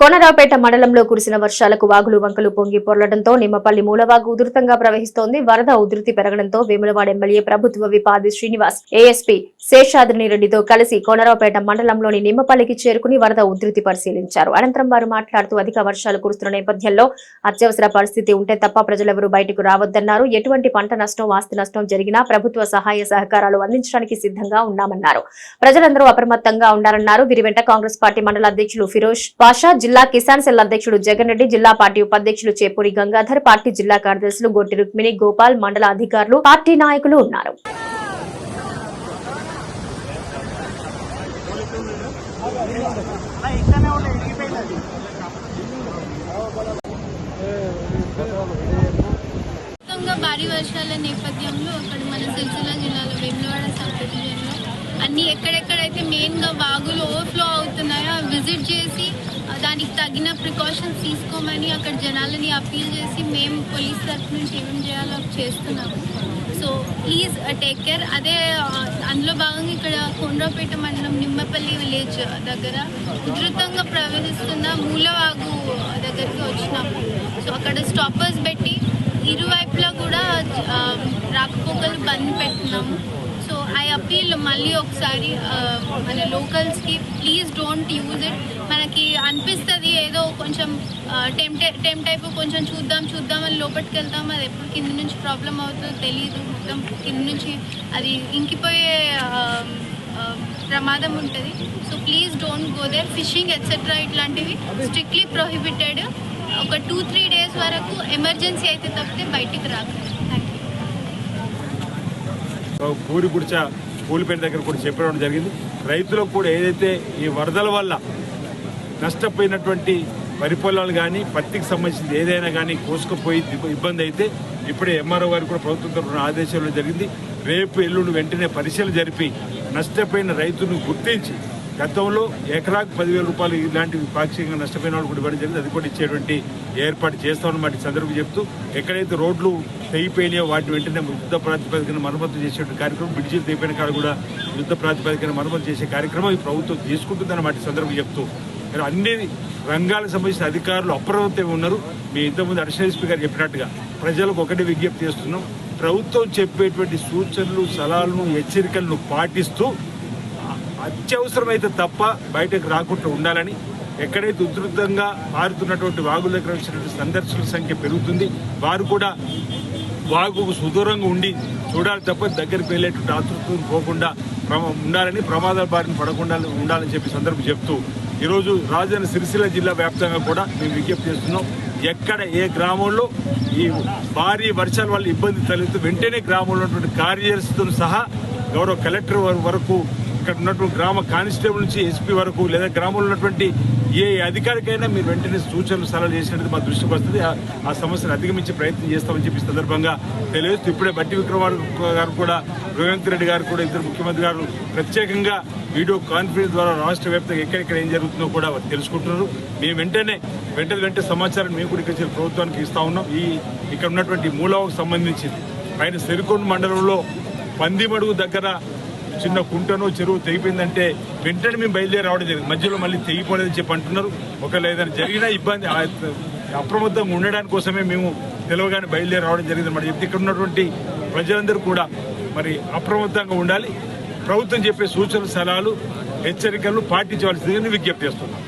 కోనరాపేట మండలంలో కురిసిన వర్షాలకు వాగులు వంకలు పొంగి పొరలడంతో నిమ్మపల్లి మూలవాగు ఉధృతంగా ప్రవహిస్తోంది. వరద ఉధృతి పెరగడంతో వేములవాడ ఎమ్మెల్యే ప్రభుత్వ విపాది శ్రీనివాస్ ఏఎస్పీ శేషాద్రిని రెడ్డితో కలిసి కోనరావుపేట మండలంలోని నిమ్మపల్లికి చేరుకుని వరద ఉధృతి పరిశీలించారు. అనంతరం వారు మాట్లాడుతూ అధిక వర్షాలు కురుస్తున్న నేపథ్యంలో అత్యవసర పరిస్థితి ఉంటే తప్ప ప్రజలెవరూ బయటకు రావద్దన్నారు. ఎటువంటి పంట నష్టం ఆస్తి నష్టం జరిగినా ప్రభుత్వ సహాయ సహకారాలు అందించడానికి సిద్ధంగా ఉన్నామన్నారు. ప్రజలందరూ అప్రమత్తంగా ఉండాలన్నారు. వీరి వెంట కాంగ్రెస్ పార్టీ మండల అధ్యక్షులు ఫిరోజ్ పాషా జిల్లా కిసాన్ సెల్ అధ్యక్షుడు జగన్ రెడ్డి జిల్లా పార్టీ ఉపాధ్యక్షులు చేపూరి గంగాధర్ పార్టీ జిల్లా కార్యదర్శులు గొట్టి రుక్మిణి గోపాల్ మండల అధికారులు పార్టీ నాయకులు ఉన్నారు. మొత్తంగా భారీ వర్షాల నేపథ్యంలో అక్కడ మన సిరిసిల్ల జిల్లాలో వేములవాడ సబ్ డివిజన్లో అన్ని ఎక్కడెక్కడైతే మెయిన్గా వాగులు ఓవర్ఫ్లో అవుతున్నాయో విజిట్ చేసి దానికి తగిన ప్రికాషన్స్ తీసుకోమని అక్కడ జనాలని అప్పీల్ చేసి మేము పోలీస్ తరఫు నుంచి ఏమేమి చేయాలో చేస్తున్నాము. సో ప్లీజ్ టేక్ కేర్ అదే uh, అందులో భాగంగా ఇక్కడ కొండ్రాపేట మండలం నిమ్మపల్లి విలేజ్ దగ్గర ఉధృతంగా ప్రవహిస్తున్న మూలవాగు దగ్గరికి వచ్చినాము. సో అక్కడ స్టాపర్స్ పెట్టి ఇరువైపులా కూడా um, రాకపోకలు బంద్ పెట్టినాము. సో ఐ అపీల్ మళ్ళీ ఒకసారి uh, మన లోకల్స్కి ప్లీజ్ డోంట్ యూజ్ ఇట్ మనకి అనిపిస్తుంది కొంచెం టెంప్టే టెంప్ట్ అయిపోయి కొంచెం చూద్దాం చూద్దాం అని లోపలికి వెళ్తాం. అది ఎప్పుడు కింద నుంచి ప్రాబ్లం అవుతుందో తెలియదు మొత్తం కింద నుంచి అది ఇంకిపోయే ప్రమాదం ఉంటుంది. So please don't go there fishing etcetera ఇట్లాంటివి స్ట్రిక్ట్లీ ప్రొహిబిటెడ్ ఒక టూ త్రీ డేస్ వరకు ఎమర్జెన్సీ అయితే తప్పితే బయటికి రాదు. థ్యాంక్ యూ పూరి గుడిచ కూలిపేట దగ్గర కూడా చెప్పడం జరిగింది. రైతులకు కూడా ఏదైతే ఈ వరదల వల్ల నష్టపోయినటువంటి వరి పొలాలు కానీ పత్తికి సంబంధించింది ఏదైనా కానీ కోసుకుపోయి ఇబ్బంది అయితే ఇప్పుడే ఎంఆర్ఓ గారు కూడా ప్రభుత్వం తరఫున ఆదేశాలు జరిగింది. రేపు ఎల్లుండి వెంటనే పరిశీలన జరిపి నష్టపోయిన రైతును గుర్తించి గతంలో ఎకరాకు పదివేల రూపాయలు ఇలాంటివి పాక్షికంగా నష్టపోయిన వాళ్ళు కూడా ఇవ్వడం జరిగింది. అది కూడా ఇచ్చేటువంటి ఏర్పాటు చేస్తామన్నమాట సందర్భం చెప్తూ ఎక్కడైతే రోడ్లు తెగిపోయినాయో వాటిని వెంటనే యుద్ధ ప్రాతిపదికన మరమ్మతు చేసేటువంటి కార్యక్రమం బ్రిడ్జిలు తెగిపోయిన కాడ కూడా యుద్ధ ప్రాతిపదికన మరమ్మతు చేసే కార్యక్రమం ఈ ప్రభుత్వం తీసుకుంటుందన్నమాట సందర్భం చెప్తూ అన్ని రంగాలకు సంబంధించిన అధికారులు అప్రమత్తమై ఉన్నారు. మీ ఇంతకుముందు అడిషనల్ ఎస్పీ గారు చెప్పినట్టుగా ప్రజలకు ఒకటి విజ్ఞప్తి చేస్తున్నాం. ప్రభుత్వం చెప్పేటువంటి సూచనలు సలహాలను హెచ్చరికలను పాటిస్తూ అత్యవసరమైతే తప్ప బయటకు రాకుండా ఉండాలని ఎక్కడైతే ఉధృతంగా మారుతున్నటువంటి వాగుల దగ్గర వచ్చినటువంటి సందర్శకుల సంఖ్య పెరుగుతుంది. వారు కూడా వాగుకు సుదూరంగా ఉండి చూడాలి తప్ప దగ్గరికి వెళ్ళేటువంటి ఆతృత్వం పోకుండా ప్రమా ఉండాలని ప్రమాదాల బారిన పడకుండా ఉండాలని చెప్పి సందర్భం చెప్తూ ఈరోజు రాజధాని సిరిసిల్ల జిల్లా వ్యాప్తంగా కూడా మేము విజ్ఞప్తి చేస్తున్నాం ఎక్కడ ఏ గ్రామంలో ఈ భారీ వర్షాల వల్ల ఇబ్బంది తలెత్తు వెంటనే గ్రామంలో ఉన్నటువంటి కార్యదర్శితో సహా గౌరవ కలెక్టర్ వరకు ఇక్కడ ఉన్నటువంటి గ్రామ కానిస్టేబుల్ నుంచి ఎస్పీ వరకు లేదా గ్రామంలో ఉన్నటువంటి ఏ అధికారికైనా మీరు వెంటనే సూచనలు సలహాలు చేసినట్టు మా దృష్టికి వస్తుంది. ఆ- సమస్యను అధిగమించే ప్రయత్నం చేస్తామని చెప్పి సందర్భంగా తెలియజేస్తూ ఇప్పుడే బట్టి విక్రమార్క గారు కూడా రేవంత్ రెడ్డి గారు కూడా ఇద్దరు ముఖ్యమంత్రి గారు ప్రత్యేకంగా వీడియో కాన్ఫరెన్స్ ద్వారా రాష్ట్ర వ్యాప్తంగా ఎక్కడెక్కడ ఏం జరుగుతుందో కూడా తెలుసుకుంటున్నారు. మేము వెంటనే వెంటనే వెంటనే సమాచారం మేము కూడా ఇక్కడ ప్రభుత్వానికి ఇస్తా ఉన్నాం. ఈ ఇక్కడ ఉన్నటువంటి మూలాకు సంబంధించింది పైన సెరికొండ మండలంలో పందిమడుగు దగ్గర చిన్న కుంటనో చెరువు తెగిపోయిందంటే వెంటనే మేము బయలుదేరి రావడం జరిగింది. మధ్యలో మళ్ళీ తెగిపోలేదని చెప్పి అంటున్నారు. ఒకవేళ ఏదైనా జరిగినా ఇబ్బంది అప్రమత్తంగా ఉండడానికి కోసమే మేము తెలవగానే బయలుదేరి రావడం జరిగింది. మరి ఇక్కడ ఉన్నటువంటి ప్రజలందరూ కూడా మరి అప్రమత్తంగా ఉండాలి. ప్రభుత్వం చెప్పే సూచనలు సలహాలు హెచ్చరికలు పాటించవలసిందని విజ్ఞప్తి చేస్తున్నాం